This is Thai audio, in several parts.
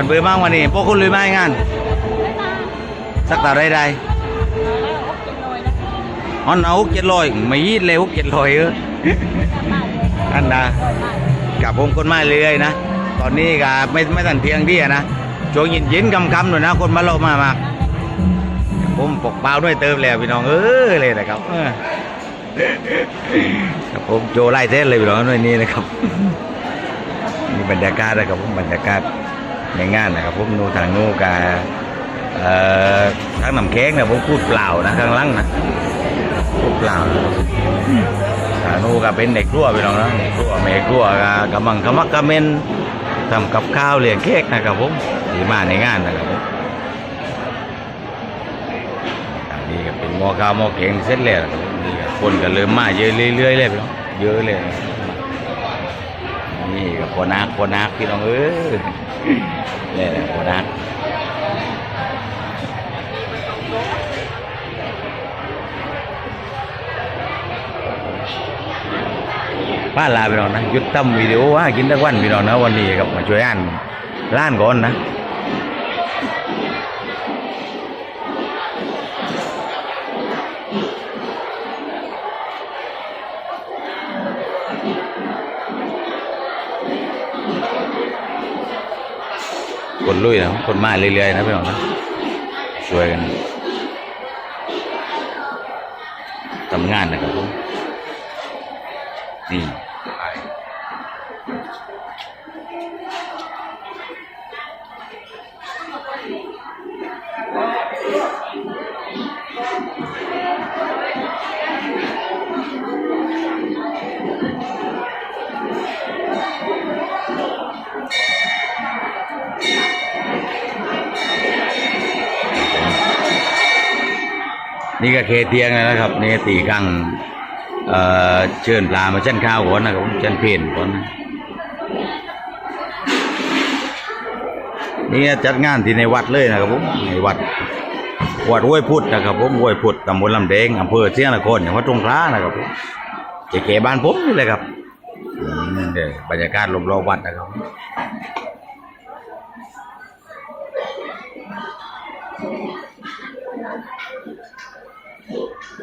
ปันเบื่อมากวันนี้พวกคุณลุยไหมงาน สักต่ไรได้อันเอาหกเจ็ดลอยไม่ยีดเลยหกเจ็ดลอยเอออันนะกับผมคนมาเรื่อยนะ ตอนนี้ก็ไม่ไม่ทันเพียงที่นะช่วงเย็นเย็นๆกำๆหน่อยนะคนมาเรามามากผมปกเปล่าด้วยเติมแล้วพี่น้องเออเลยนะครับครับผมโจไล่เส้นเลยพี่น้องด้วยนี่นะครับนี่บรรยากาศนะครับผมบรรยากาศ ในงานนะครับผมนูทางนูกาเอ่อทางน้ำแข็งนี่ยผมพูดเปล่านะข้างล่างนะพูดเปล่าทางนูก็เป็นเด็กครัวพี่น้องนะเด็กครัวแม่ครัวก็กำลังกำมักกำเมนทำกับข้าวเลี้ยงเค้กนะครับผมที่มาในงานนะครับผมนนี้ก็เป็นหม้อข้าวหม้อแกงเสร็จแล้วนะครับนี่ก็คนก็เริ่มมาเยอะเรื่อยๆเลยพี่น้องเยอะเลย นี่กับโคนนักคนักพี่น้องเอ้ย นี่แหละโบนัสป้าลาพี่น้อนะหยุดตั้มวิดีโอว่ากินตะวันพี่น้อนะวันนี้กับมาช่วยอ่านล้านก่อนนะ นลุยนะคนมาเรื่อยๆนะพี่น้องนะช่วยกันทำงานนะครับผมนี่ นี่ก็เคเทียงนะครับ นี่ตีกังเอ่อเชิญปลามาเช่นข้าวก่อนนะครับผมเช่นเพนก่อนนะนี่จัดงานที่ในวัดเลยนะครับผมในวัดวัดห้วยพุทธนะครับผมห้วยพุทธตำบลลำแดงอำเภอเชียงนครจังหวัดตรงคลานะครับผมเก๋บ้านผมนี่เลยครับเดี๋ยวบรรยากาศรอบๆวัดนะครับ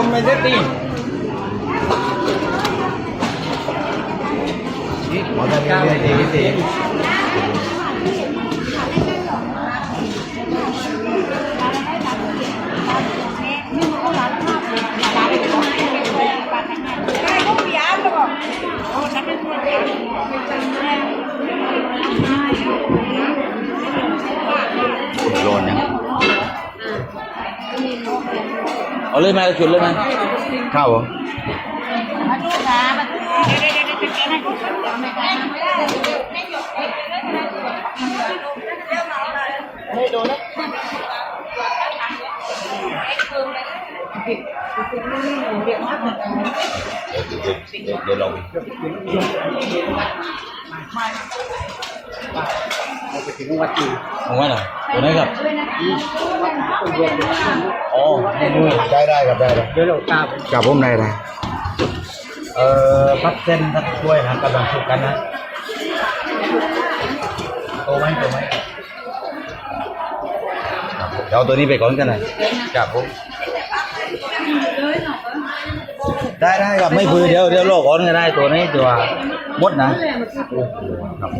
เดี๋ยว เอาเลยไหมชุดเลยไหมข้าวเหรอเดี๋ยวเดี๋ยวลอง เอาไปถึงวัดจีเอาไว้เหรอตัวไหนครับอ๋อนี่ด้วยได้ได้ครับได้ได้เดี๋ยวเราตามกับผมได้ได้เอ่อพับเส้นทักถ้วยนะกำลังสุกกันนะโตไหมโตไหมครับผมเดี๋ยวเอาตัวนี้ไปก่อนกันนะกับผมได้ได้ครับไม่คุยเดี๋ยวเดี๋ยวโลกก่อนก็ได้ตัวนี้ตัวมดนะ ครับ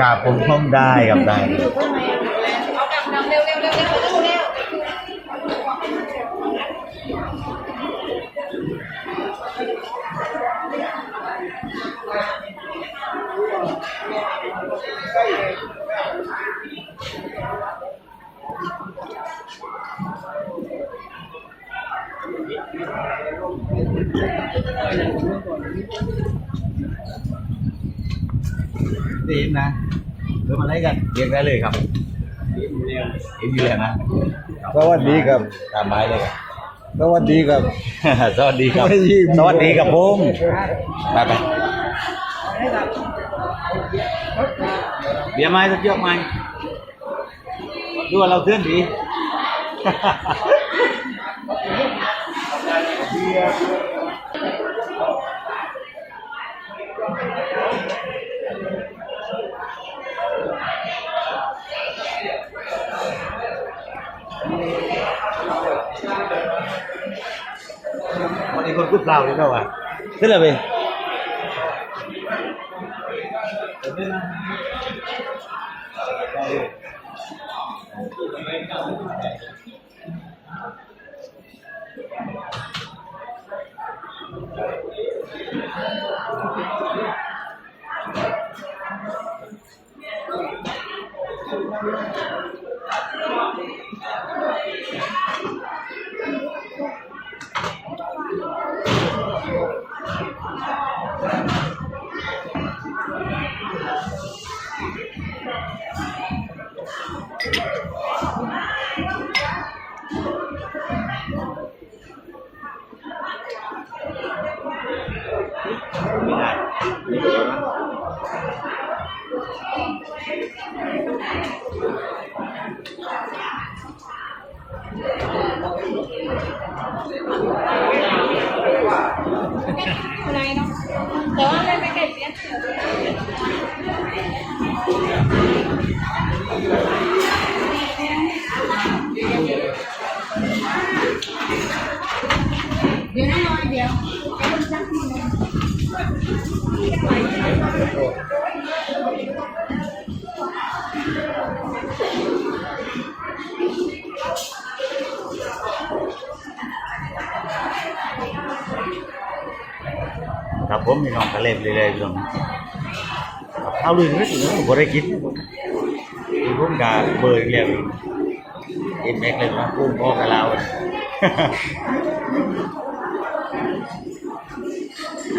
กราบผมท่องได้ครับได้ ดีนะเริ่มอะไรกันเรียกได้เลยครับเห็นอยู่แล้วนะสวัสดีครับตามไม้เลยครับสวัสดีครับ สวัสดีครับไม่ยิ้มสวัสดีครับผมไปไปเบียร์ไม้สักเยอะไหมดูว่าเราเพื่อนดีวันนี้คนพูดเปล่าเลยเปล่าวะขึ้นเลยไปไ Yeah. ครับผมมีน้องทะเลเรื่อยๆตรงนี้ครับเอาลุยนิดนึงผมบ่ได้คิดมีพุ่มกาเบอร์อีกแล้วเอ็นแม็กเลยนะพุ่มพ่อกับเรานานมีงานที่เลยจะช่วยพี่น้องคนบ้านเราคนนายบ้านเราก็อยู่บ้านนี้เวลาว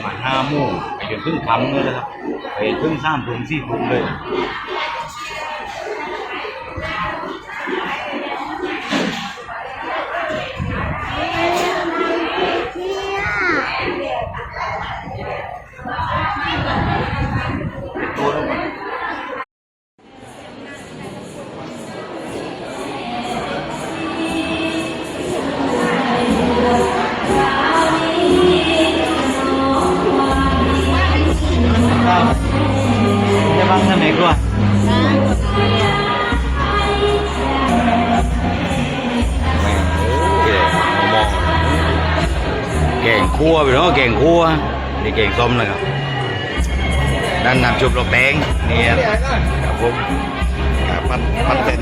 ประมาณห้าโมงไปจนถึงค่ำเลยนะครับไปถึงสามทุ่มสี่ทุ่มเลย คั่วไปเนาะแกงคั่วนี่แกงส้มนะครับ ด้านน้ำชุบลกแดงนี่ครับผมครับพันปั้นเส้น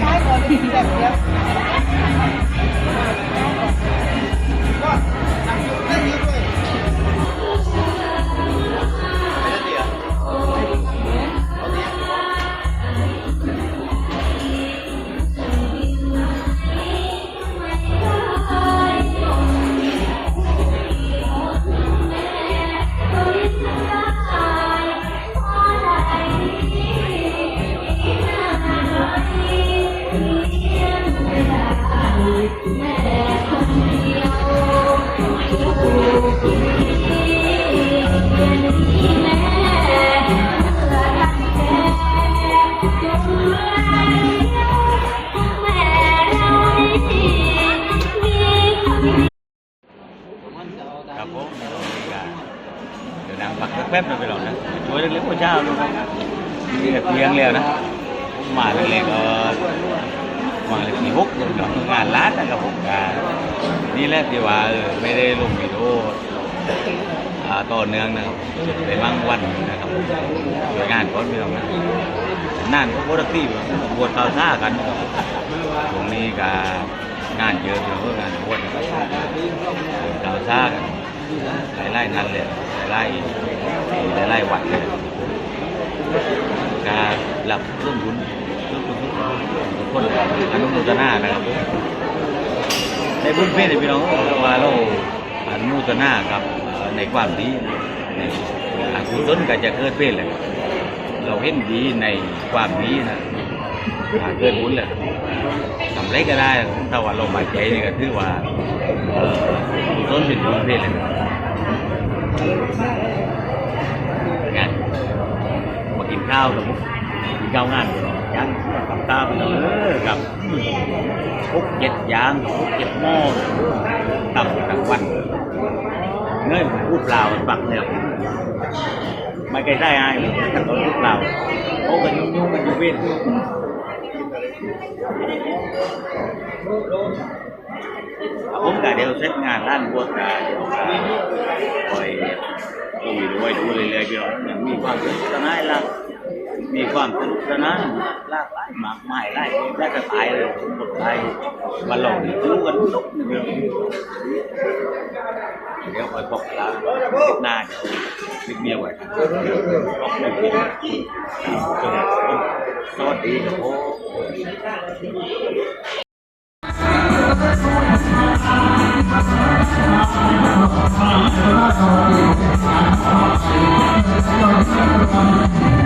นี่แหละที่ว่าเออไม่ได้ลงวิดีโออ่าต่อเนื่องนะครับในบางวันนะครับโดยงานก็มีเรานะนั่นก็โคตรที่บวชข่าวซ่ากันตรงนี้ก็งานเยอะเพื่องานบวชนะครับวชข่าวซ่ากันหลายๆนั่นเลยหลายๆหลายวัดเลยการหลับร่วมบุญร่วมบุญทุกคนอนุโมทนานะครับ ในบุญเพศในพี่น้องว่าเราอนุโมทนาครับในความดีในอากุศลก็จะเกิดเพศเลยเราเห็นดีในความดีนะอ่าเกิดบุญเลยทำไรก็ได้ถ้าว่าเราหมายใจนี่ก็ถือว่าเอ่อกุศลเป็นบุญเพศเลยงานมากินข้าวสมมติกินข้าวงาน ยังกับข้าวไปเลยกับพุกเจ็ดยางพุกเจ็ดหม้อต่ำกลางวันเงื่อนพูดเปล่ามันปักเนี่ยไม่เคยได้ไอ้เลยแต่ตอนพูดเปล่าโอ้กันยุ่งยุ่งกันยุ่งเว้นผมกะเดี๋ยวเสร็จงานด้านบวชกะเดี๋ยวคอยดูด้วยดูเรื่อยๆเดี๋ยวมันมีความสนุกสนานละ มีความสนุกสนานหลากหลายมากมายหลายแรกก็ตายเลยหมดไทยมาหลงดูกันทุกเรื่องเดี๋ยวคอยบอกลาหน้าเดี๋ยวปิดเมียไว้บอกไม่ปิดสวัสดีครับผม